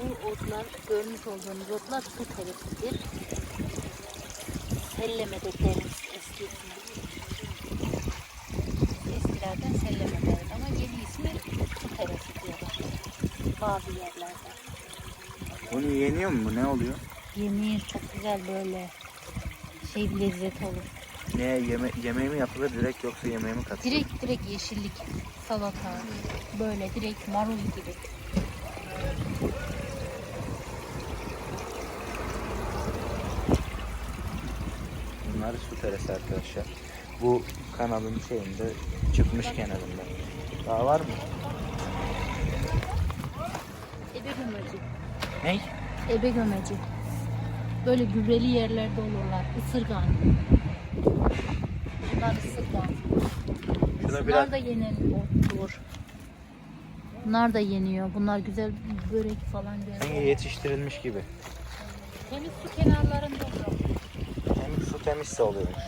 Bu otlar, görmüş olduğunuz otlar su teresidir. Selleme de deriz eski. Eskilerden selleme deriz ama yeni ismi su teresi diyorlar. Bazı yerlerde. Bunu yeniyor mu? Ne oluyor? Yemeği çok güzel böyle şey bir lezzet olur. Ne yeme yemeği mi yapılır direkt yoksa yemeği mi katılır? Direkt direkt yeşillik, salata, böyle direkt marul gibi. Bunlar su teresi arkadaşlar. Bu kanalın şeyinde çıkmış kenarında. Daha var mı? Ebe gömeci. Ne? Ebe gömeci. Böyle gübreli yerlerde olurlar. Isırgan. Bunlar ısırgan. Şuna Bunlar biraz da ottur. Bunlar da yeniyor. Bunlar güzel börek falan sanki yetiştirilmiş gibi. Temiz su kenarlarında olur işlemişse oluyormuş.